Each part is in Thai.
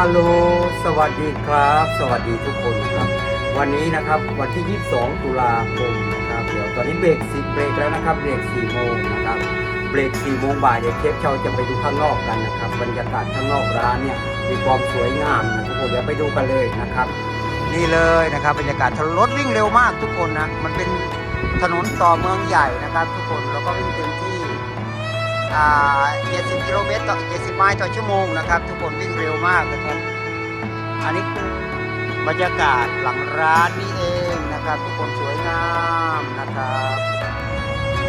ฮัลโหล สวัสดีครับ สวัสดีทุกคนครับ วันนี้นะครับวันที่ 22 ตุลาคมนะครับ เดี๋ยวตอนนี้เบรกสิเบรกแล้วนะครับ เบรก4โมงนะครับ เบรก4โมงบ่ายเดี๋ยวเทปเชาจะไปดูข้างนอกกันนะครับ บรรยากาศข้างนอกร้านเนี่ยมีความสวยงามนะทุกคน เดี๋ยวไปดูกันเลยนะครับ นี่เลยนะครับ บรรยากาศรถวิ่งเร็วมากทุกคนนะ มันเป็นถนนต่อเมืองใหญ่นะครับ ทุกคน แล้วก็วิ่งเต็มที่ 70 กิโลเมตรต่อ 70 ไมล์ต่อชั่วโมงนะครับ ทุกคนวิ่งเร็วมากนะครับ อันนี้คือบรรยากาศหลังร้านนี่เองนะครับ ทุกคนสวยงามนะครับ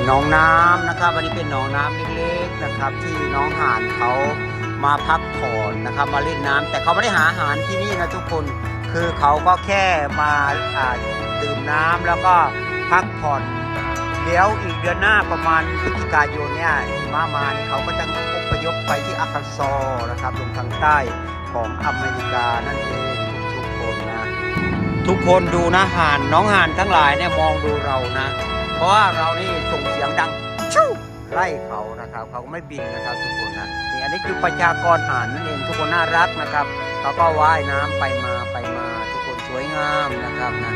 หนองน้ำนะครับอันนี้เป็นหนองน้ำเล็กๆนะครับ ที่น้องห่านเขามาพักผ่อนนะครับมาเล่นน้ำแต่เขาไม่ได้หาอาหารที่นี่นะทุกคนคือเขาก็แค่มาอ่าดื่มน้ำแล้วก็พักผ่อน เดี๋ยวอีกเดือนหน้าประมาณพฤศจิกายนเนี่ยหิมะมาเนี่ยเขาก็จะอพยพไปที่อาคันซอนะครับลงทางใต้ของอเมริกานั่นเองทุกๆคนนะ ทุกคนดูนะห่านน้องห่านทั้งหลายเนี่ยมองดูเรานะ เพราะว่าเรานี่ส่งเสียงดังชู่ไล่เขานะครับ เขาก็ไม่บินนะครับทุกคนนะนี่อันนี้คือประชากรห่านนั่นเองทุกคนน่ารักนะครับเขาก็ว่ายน้ำไปมาไปมา ทุกคนสวยงามนะครับนะ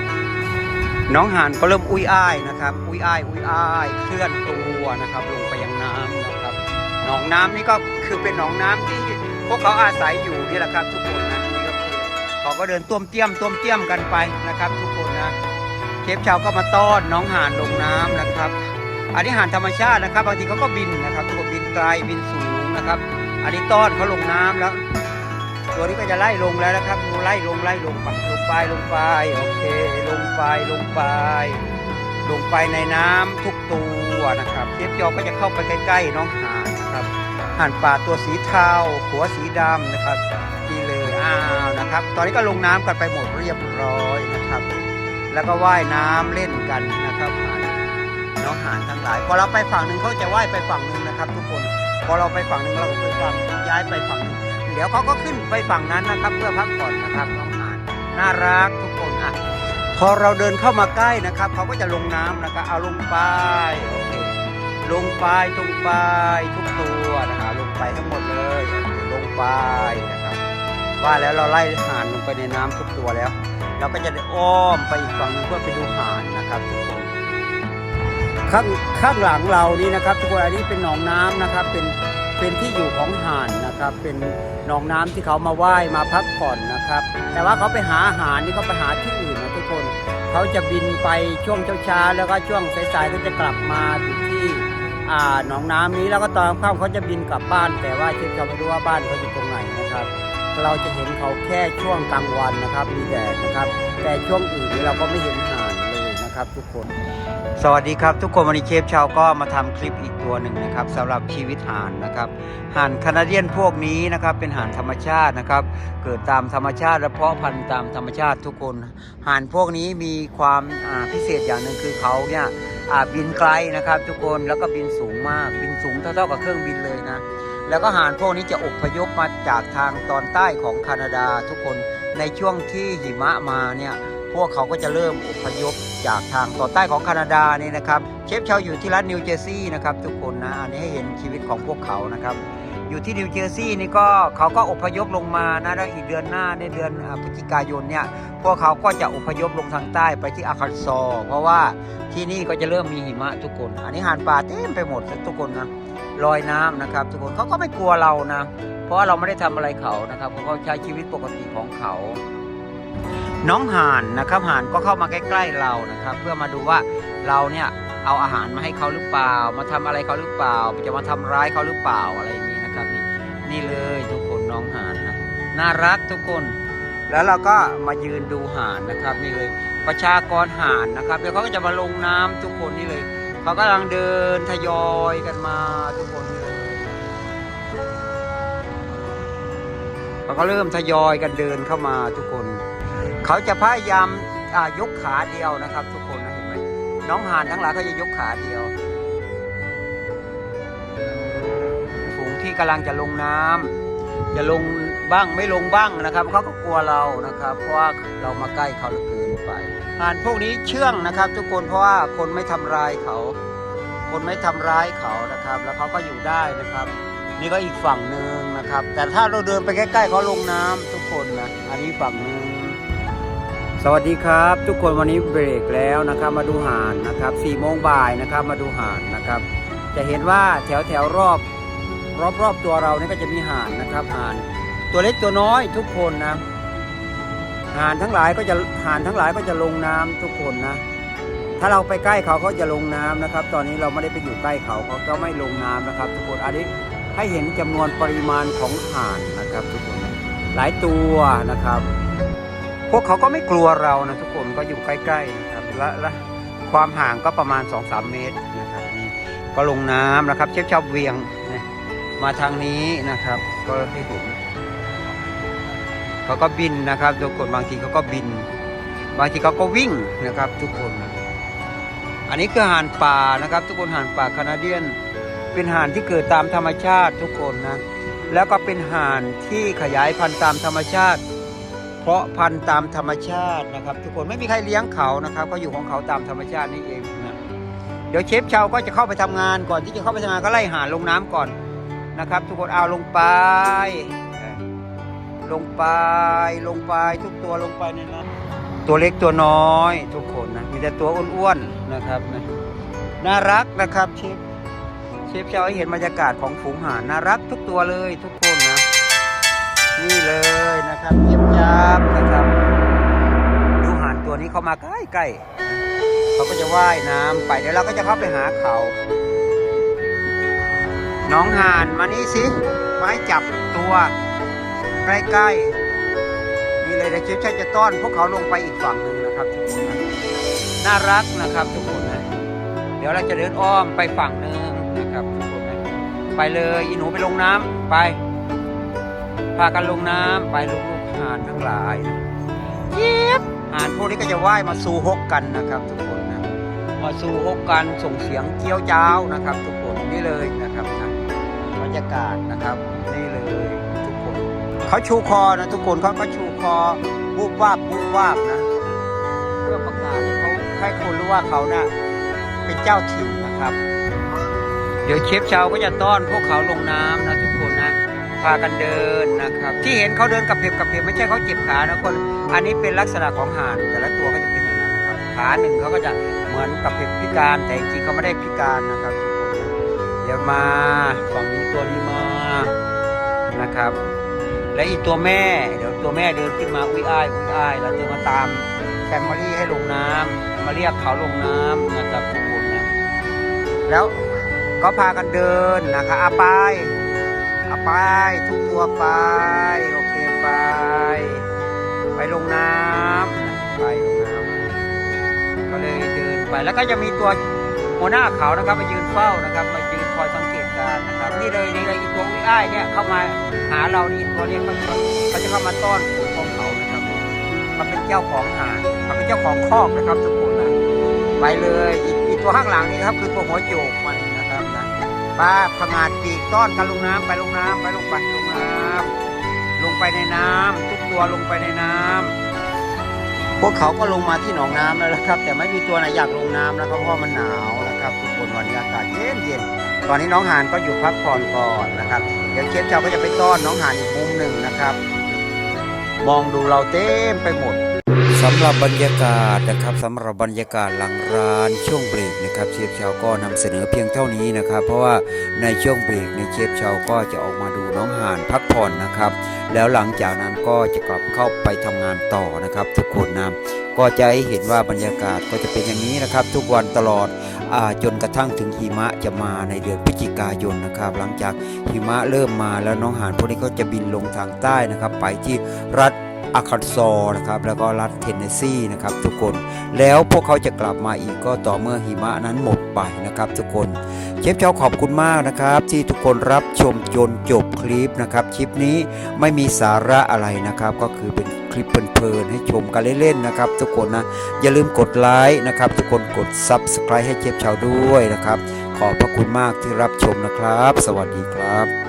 น้องห่านก็เริ่มอุ้ยอ้ายนะครับ อุ้ยอ้ายอุ้ยอ้ายเคลื่อนตัวนะครับ ลงไปยังน้ำนะครับหนองน้ำนี่ก็คือเป็นหนองน้ำที่พวกเขาอาศัยอยู่นี่แหละครับ ทุกคนนะนี่ก็คือเขาก็เดินต้วมเตี้ยมต้วมเตี้ยมกันไปนะครับ ทุกคนนะเชฟชาวก็มาต้อนน้องห่านลงน้ำนะครับ อันนี้ห่านธรรมชาตินะครับบางทีเขาก็บินนะครับทุกคนบินไกลบินสูงนะครับ อันนี้ต้อนเขาลงน้ำแล้ว ตัวนี้ก็จะไล่ลงแล้วนะครับดูไล่ลงไล่ลงไปลงไปลงไปโอเคลงไปลงไป ลงไปในน้ำทุกตัวนะครับเทปจอก็จะเข้าไปใกล้ๆน้องห่านนะครับห่านป่าตัวสีเทาหัวสีดำนะครับนี่เลยอ้าวนะครับ ตอนนี้ก็ลงน้ำกันไปหมดเรียบร้อยนะครับ แล้วก็ว่ายน้ำเล่นกันนะครับนน้องห่านทั้งหลายพอเราไปฝั่งหนึ่งเขาจะว่ายไปฝั่งหนึ่งนะครับ ทุกคนพอเราไปฝั่งหนึ่งเราก็ไปฝั่งย้ายไปฝั่งหนึ่ง เดี๋ยวเขาก็ขึ้นไปฝั่งนั้นนะครับ เพื่อพักผ่อนนะครับน้องหานน่ารักทุกคนอะพอเราเดินเข้ามาใกล้นะครับเขาก็จะลงน้ำนะครับเอาลงไปโอเคลงไปลงไปทุกตัวนะครับลงไปทั้งหมดเลยลงไปนะครับ ว่าแล้วเราไล่ห่านลงไปในน้ำทุกตัวแล้ว เราก็จะได้อ้อมไปอีกฝั่งนึงเพื่อไปดูห่านนะครับทุกคนข้างข้างหลังเรานี่นะครับ ทุกคนอันนี้เป็นหนองน้ำนะครับเป็น เป็นที่อยู่ของห่านนะครับ เป็นหนองน้ำที่เขามาว่ายมาพักผ่อนนะครับ แต่ว่าเขาไปหาอาหารนี่เขาไปหาที่อื่นนะทุกคน เขาจะบินไปช่วงเช้าๆแล้วก็ช่วงสายๆเขาจะกลับมาอยู่ที่อ่าหนองน้ำนี้แล้วก็ตอนค่ำเขาจะบินกลับบ้าน แต่ว่าเชฟเราไม่รู้ว่าบ้านเขาอยู่ตรงไหนนะครับ เราจะเห็นเขาแค่ช่วงกลางวันนะครับ มีแดดนะครับ แต่ช่วงอื่นเราก็ไม่เห็นห่าน ครับทุกคน สวัสดีครับทุกคนวันนี้เชฟชาวก็มาทำคลิปอีกตัวหนึ่งนะครับสำหรับชีวิตห่านนะครับห่านแคนาเดียนพวกนี้นะครับเป็นห่านธรรมชาตินะครับ เกิดตามธรรมชาติและเพาะพันธุ์ตามธรรมชาติทุกคนห่านพวกนี้มีความพิเศษอย่างหนึ่งคือเขาเนี่ยบินไกลนะครับ ทุกคนแล้วก็บินสูงมาก บินสูงเท่าๆกับเครื่องบินเลยนะแล้วก็ห่านพวกนี้จะอพยพมาจากทางตอนใต้ของแคนาดาทุกคนในช่วงที่หิมะมาเนี่ย พวกเขาก็จะเริ่มอพยพจากทางตอนใต้ของแคนาดานี่นะครับเชฟชาวอยู่ที่รัฐนิวเจอร์ซีย์นะครับทุกคนนะอันนี้ให้เห็นชีวิตของพวกเขานะครับอยู่ที่นิวเจอร์ซีย์นี่ก็เขาก็อพยพลงมานะแล้วอีกเดือนหน้าในเดือนพฤศจิกายนเนี่ยพวกเขาก็จะอพยพลงทางใต้ไปที่อาคันซอ เพราะว่าที่นี่ก็จะเริ่มมีหิมะทุกคน อันนี้หานป่าเต็มไปหมดทุกคนนะลอยน้ำนะครับ ทุกคนเขาก็ไม่กลัวเรานะ เพราะว่าเราไม่ได้ทำอะไรเขานะครับเขาใช้ชีวิตปกติของเขา น้องห่านนะครับห่านก็เข้ามาใกล้ ๆเรานะครับ เพื่อมาดูว่าเราเนี่ยเอาอาหารมาให้เขาหรือเปล่า มาทำอะไรเขาหรือเปล่า จะมาทำร้ายเขาหรือเปล่าอะไรอย่างนี้นะครับนี่นี่เลยทุกคนน้องห่านนะน่ารักทุกคน แล้วเราก็มายืนดูห่านนะครับ นี่เลยประชากรห่านนะครับเดี๋ยวเขาก็จะมาลงน้ำทุกคนนี่เลยเขากำลังเดินทยอยกันมาทุกคนนี่เลยเขาก็เริ่มทยอยกันเดินเข้ามาทุกคน เขาจะพยายามยกขาเดียวนะครับ ทุกคนนะเห็นไหมน้องห่านทั้งหลายเขาจะยกขาเดียวฝูงที่กำลังจะลงน้ำจะลงบ้างไม่ลงบ้างนะครับเขาก็กลัวเรานะครับ เพราะว่าเรามาใกล้เขาเหลือเกินไปห่านพวกนี้เชื่องนะครับ ทุกคนเพราะว่าคนไม่ทำร้ายเขา คนไม่ทำร้ายเขานะครับ แล้วเขาก็อยู่ได้นะครับ นี่ก็อีกฝั่งหนึ่งนะครับ แต่ถ้าเราเดินไปใกล้ๆเขาลงน้ำทุกคนนะอันนี้ฝั่งหนึ่ง สวัสดีครับ ทุกคนวันนี้เบรกแล้วนะครับมาดูห่านนะครับสี่โมงบ่ายนะครับมาดูห่านนะครับ จะเห็นว่าแถวแถวรอบรอบรอบตัวเรานี่ก็จะมีห่านนะครับห่านตัวเล็กตัวน้อยทุกคนนะห่านทั้งหลายก็จะห่านทั้งหลายก็จะลงน้ำทุกคนนะ ถ้าเราไปใกล้เขาเขาจะลงน้ำนะครับ ตอนนี้เราไม่ได้ไปอยู่ใกล้เขาเขาก็ไม่ลงน้ำนะครับ ทุกคนอันนี้ให้เห็นจำนวนปริมาณของห่านนะครับ ทุกคนหลายตัวนะครับ พวกเขาก็ไม่กลัวเรานะทุกคนก็อยู่ใกล้ๆนะครับและและความห่างก็ประมาณ 2-3 เมตรนะครับนี่ก็ลงน้ำนะครับ เชฟชอบเวียงนะมาทางนี้นะครับ ก็ให้เห็นเขาก็บินนะครับทุกคนบางทีเขาก็บิน บางทีเขาก็วิ่งนะครับทุกคน อันนี้คือห่านป่านะครับ ทุกคนห่านป่าแคนาเดียน เป็นห่านที่เกิดตามธรรมชาติทุกคนนะแล้วก็เป็นห่านที่ขยายพันธุ์ตามธรรมชาติ เพราะพันธุ์ตามธรรมชาตินะครับ ทุกคนไม่มีใครเลี้ยงเขานะครับเขาอยู่ของเขาตามธรรมชาตินี่เองนะเดี๋ยวเชฟชาวก็จะเข้าไปทำงานก่อนที่จะเข้าไปทำงานก็ไล่หาลงน้ำก่อนนะครับ ทุกคนเอาลงไปลงไปลงไปทุกตัวลงไปในน้ำตัวเล็กตัวน้อยทุกคนนะมีแต่ตัวอ้วนๆนะครับนะน่ารักนะครับเชฟเชฟชาวให้เห็นบรรยากาศของฝูงห่านน่ารักทุกตัวเลยทุกคน นี่เลยนะครับเยียบยับนะครับ ดูห่านตัวนี้เขามาใกล้ใกล้ๆเขาก็จะว่ายน้ำไปเดี๋ยวเราก็จะเข้าไปหาเขาน้องห่านมานี่สิมาให้จับตัวใกล้ๆนี่เลยเดี๋ยวเชฟชัยจะต้อนพวกเขาลงไปอีกฝั่งหนึ่งนะครับทุกคนน่ารักนะครับทุกคนนะเดี๋ยวเราจะเดินอ้อมไปฝั่งหนึ่งนะครับทุกคนนะไปเลยอีหนูไปลงน้ำไป พากันลงน้ำไปลูกๆหานทั้งหลายนะเจี๊ยบหานพวกนี้ก็จะว่ายมาสู่ฮกกันนะครับทุกคนนะมาสู่ฮกกันส่งเสียงเกี้ยวจ้าวนะครับ ทุกคนนี่เลยนะครับนะบรรยากาศนะครับนี่เลยทุกคนเขาชูคอนะทุกคนเขาก็ชูคอวูบวาบวูบวาบนะเพื่อประกาศให้เขาให้คนรู้ว่าเขาน่ะเป็นเจ้าถิ่นนะครับ เดี๋ยวเชฟชาวก็จะต้อนพวกเขาลงน้ำนะทุกคนนะ พากันเดินนะครับ ที่เห็นเขาเดินกับเพบกับเพบไม่ใช่เขาเจ็บขานะคน อันนี้เป็นลักษณะของห่าน แต่ละตัวก็จะเป็นอย่างนั้นนะครับ ขาหนึ่งเขาก็จะเหมือนกับเพบพิการ แต่จริงเขาไม่ได้พิการนะครับ เดี๋ยวมาฝั่งนี้ตัวนี้มานะครับ และอีกตัวแม่ เดี๋ยวตัวแม่เดินขึ้นมาอุ้ยอ้ายอุ้ยอ้ายแล้วจะมาตามแฟมิลี่ให้ลงน้ำมาเรียกเขาลงน้ำนะครับทุกคนนะแล้วก็พากันเดินนะครับอาไป เอาไปทุกตัวไป โอเคไป ไปลงน้ำไปลงน้ำก็เลยเดินไปแล้วก็จะมีตัวหัวหน้าเขานะครับมายืนเฝ้านะครับมายืนคอยสังเกตการนะครับนี่เลยนี่เลยอีตัววิอ้ายเนี่ยเข้ามาหาเรานี่ตัวเนี้ยเขาเขาจะเข้ามาต้อนฝูงของเขานะครับเขาเป็นเจ้าของหาดเขาเป็นเจ้าของคอกนะครับทุกคนนะไปเลยอีกตัวข้างหลังนี่ครับคือตัวหัวโจกมัน ป้าผงาดปีกต้อนกันลงน้ำไปลงน้ำไปลงไปลงน้ำลงไปในน้ำทุกตัวลงไปในน้ำพวกเขาก็ลงมาที่หนองน้ำแล้วนะครับ แต่ไม่มีตัวไหนอยากลงน้ำนะครับเพราะมันหนาวนะครับ ทุกคนวันนี้อากาศเย็นเย็นตอนนี้น้องหานก็อยู่พักผ่อนก่อนนะครับเดี๋ยวเชฟเจ้าก็จะไปต้อนน้องหานอีกมุมหนึ่งนะครับ มองดูเราเต็มไปหมด สำหรับบรรยากาศนะครับสำหรับบรรยากาศหลังร้านช่วงเบรกนะครับเชฟชาวก็นำเสนอเพียงเท่านี้นะครับ เพราะว่าในช่วงเบรกในเชฟชาวก็จะออกมาดูน้องห่านพักผ่อนนะครับ แล้วหลังจากนั้นก็จะกลับเข้าไปทำงานต่อนะครับ ทุกคนนะก็จะให้เห็นว่าบรรยากาศก็จะเป็นอย่างนี้นะครับ ทุกวันตลอดอจนกระทั่งถึงหิมะจะมาในเดือนพฤศจิกายนนะครับ หลังจากหิมะเริ่มมาแล้วน้องห่านพวกนี้ก็จะบินลงทางใต้นะครับ ไปที่รัฐ อาคันซอนะครับแล้วก็รัฐเทนเนสซีนะครับทุกคนแล้วพวกเขาจะกลับมาอีกก็ต่อเมื่อหิมะนั้นหมดไปนะครับทุกคนเชฟเจ้าขอบคุณมากนะครับ ที่ทุกคนรับชมจนจบคลิปนะครับคลิปนี้ไม่มีสาระอะไรนะครับ ก็คือเป็นคลิปเพลินๆให้ชมกันเล่นๆนะครับ ทุกคนนะอย่าลืมกดไลค์นะครับทุกคนกด Subscribe ให้เชฟเชาด้วยนะครับ ขอบพระคุณมากที่รับชมนะครับ สวัสดีครับ